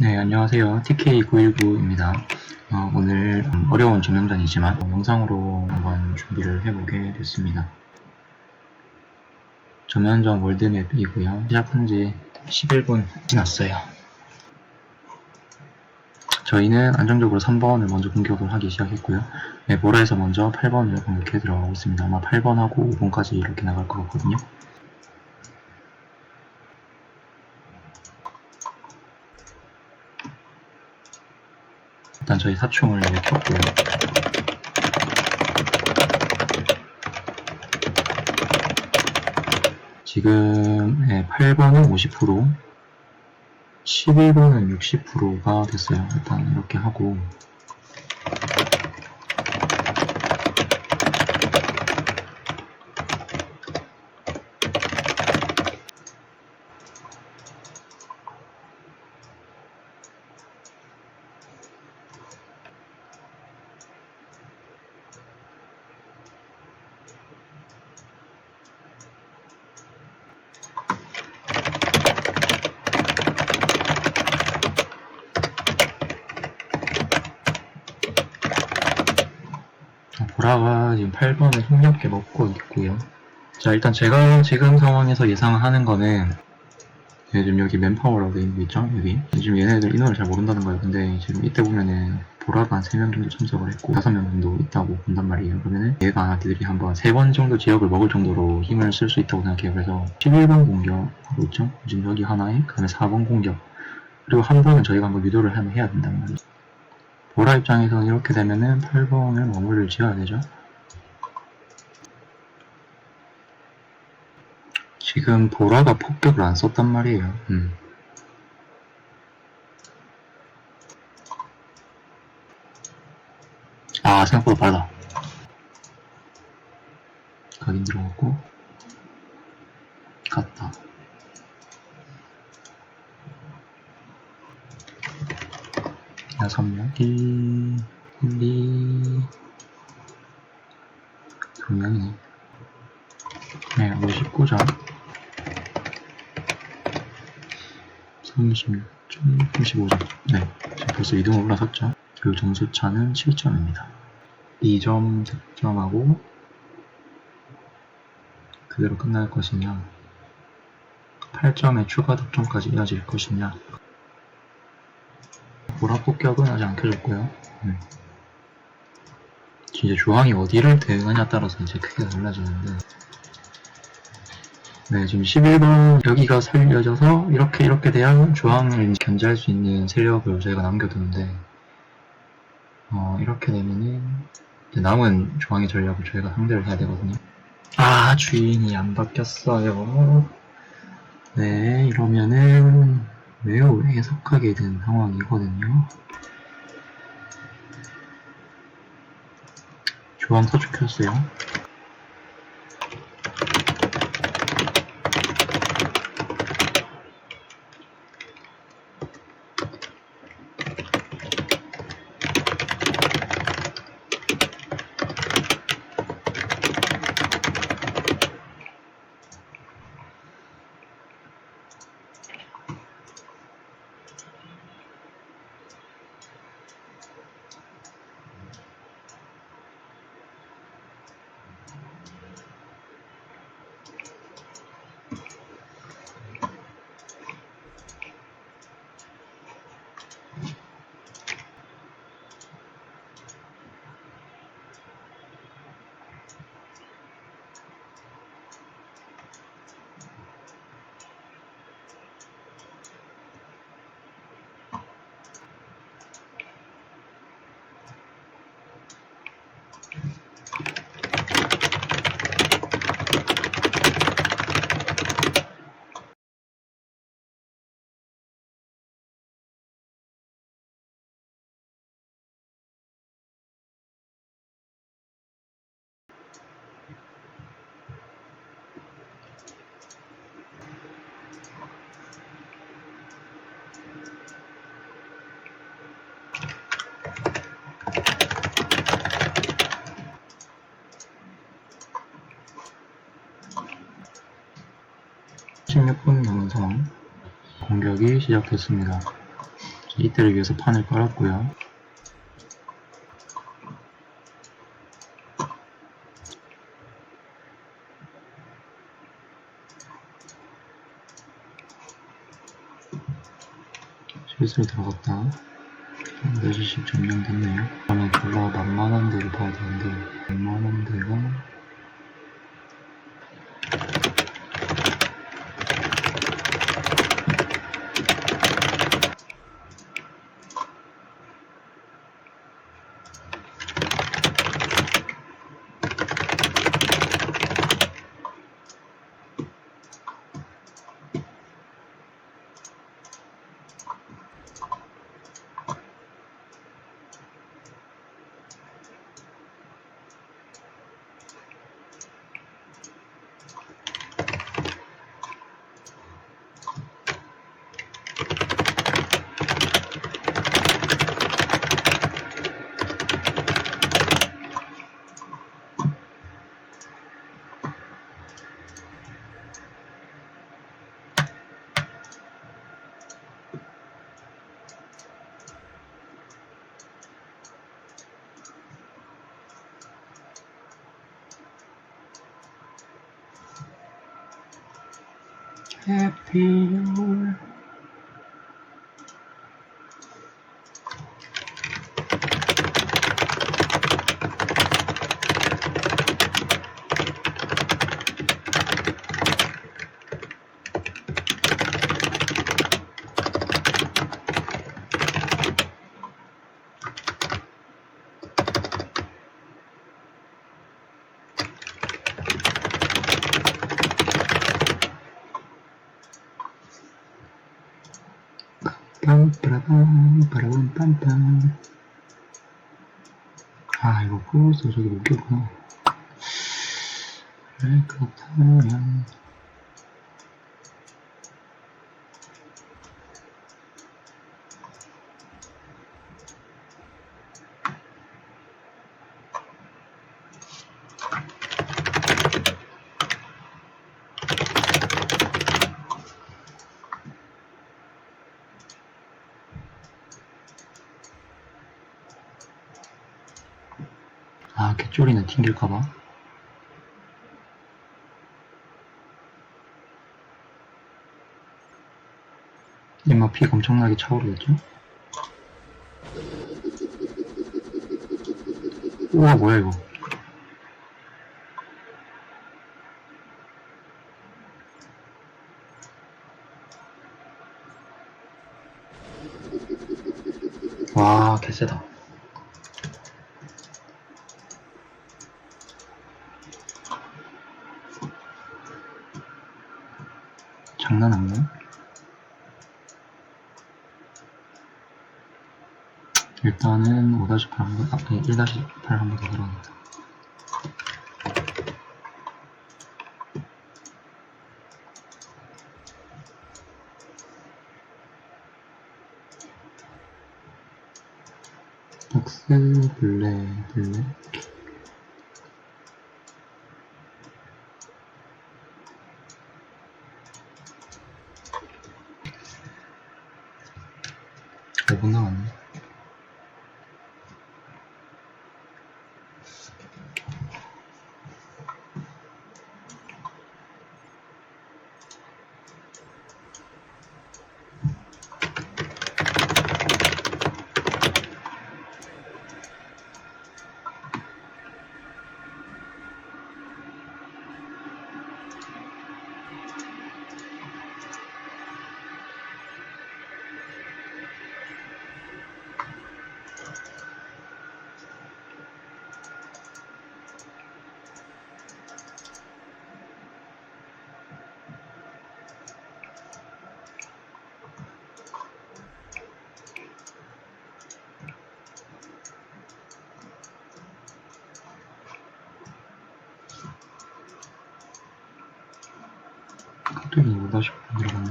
네, 안녕하세요. TK919입니다. 어, 오늘 음, 어려운 조명전이지만 어, 영상으로 한번 준비를 해보게 됐습니다. 조면전 월드맵이고요. 시작한 지 11분 지났어요. 저희는 안정적으로 3번을 먼저 공격을 하기 시작했고요. 네, 보라에서 먼저 8번을 공격해 들어가고 있습니다. 아마 8번하고 5번까지 이렇게 나갈 것 같거든요. 일단 저희 사충을 켰고요. 지금 네, 8번은 50%, 11번은 60%가 됐어요. 일단 이렇게 하고 보라가 지금 8번을 힘겹게 먹고 있고요. 자, 일단 제가 지금 상황에서 예상하는 거는 요즘 여기 맨파워라고 돼 있는 거 있죠? 여기. 지금 얘네들 인원을 잘 모른다는 거예요. 근데 지금 이때 보면은 보라가 한 3명 정도 참석을 했고 5명 정도 있다고 본단 말이에요. 그러면은 얘가 얘들이 한번 3번 정도 지역을 먹을 정도로 힘을 쓸 수 있다고 생각해요. 그래서 11번 공격하고 있죠? 지금 여기 하나에 그 다음에 4번 공격 그리고 한 번은 저희가 한번 유도를 하면 해야 된단 말이에요. 보라 입장에서는 이렇게 되면은 8번을 머무를 지어야 되죠. 지금 보라가 폭격을 안 썼단 말이에요. 음. 아, 생각보다 빠르다. 각인 들어갔고, 갔다. 여섯 명, 1, 2, 두 명이네. 네, 59점. 36점, 35점. 네, 지금 벌써 2등 올라섰죠. 그 점수 차는 7점입니다. 2점 득점하고 그대로 끝날 것이냐 8점의 추가 득점까지 이어질 것이냐 보라 폭격은 아직 안 켜졌고요. 음. 진짜 조항이 어디를 대응하냐에 따라서 이제 크게 달라지는데 네, 지금 11번 여기가 살려져서 이렇게 이렇게 돼야 조항을 견제할 수 있는 세력을 저희가 남겨두는데 어, 이렇게 되면은 이제 남은 조항의 전략을 저희가 상대를 해야 되거든요. 아, 주인이 안 바뀌었어요. 네, 이러면은 매우 애석하게 된 상황이거든요. 조항 서축했어요. (16분) 남은 상황 공격이 시작됐습니다. 자, 이때를 위해서 판을 깔았고요. 실수로 들어갔다. 4시씩 점령 됐네요. 그러면 졸라 만만한 데를 봐야 되는데, 만만한 데가, Happy Hour. 빰빠라밤 빠라밤 빰빰 아 이거 플러스 저기 못 꼈구나. 그래 그렇다면 아 개쫄이네 튕길까봐. 이마 피가 엄청나게 차오르겠죠? 우와 뭐야 이거? 와 개쎄다 장난 아니네 일단은 5-8 한번, 아, 1-8 한번 더 들어갑니다. 박스, 블레, 블레. Которые даже по-другому.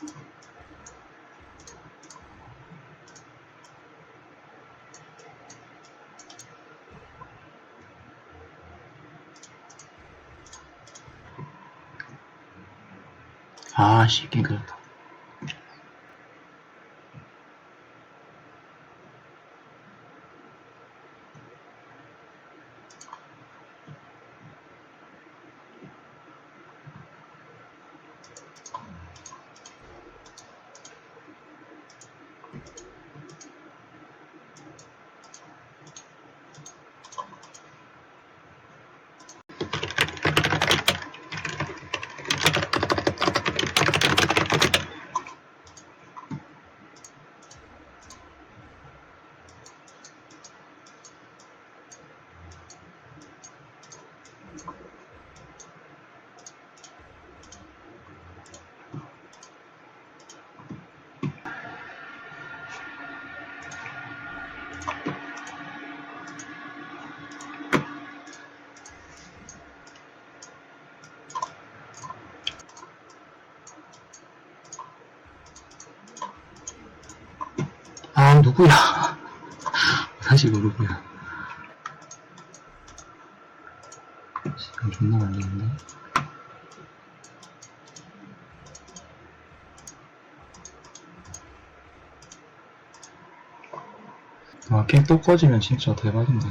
Thank you. 어갔네. 아씨 게임 끝났다 아 누구야? 사실 누구야? 시간 존나 걸리는데? 아 게임 또 꺼지면 진짜 대박인데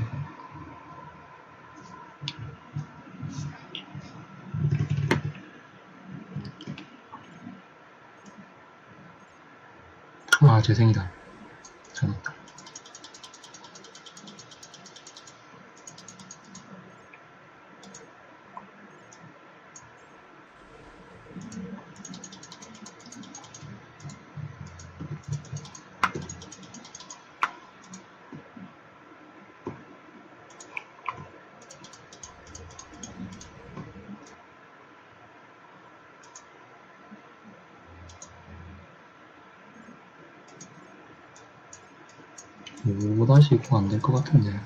아 재생이다 잘했다 오 다시 입고 안 될 것 같은데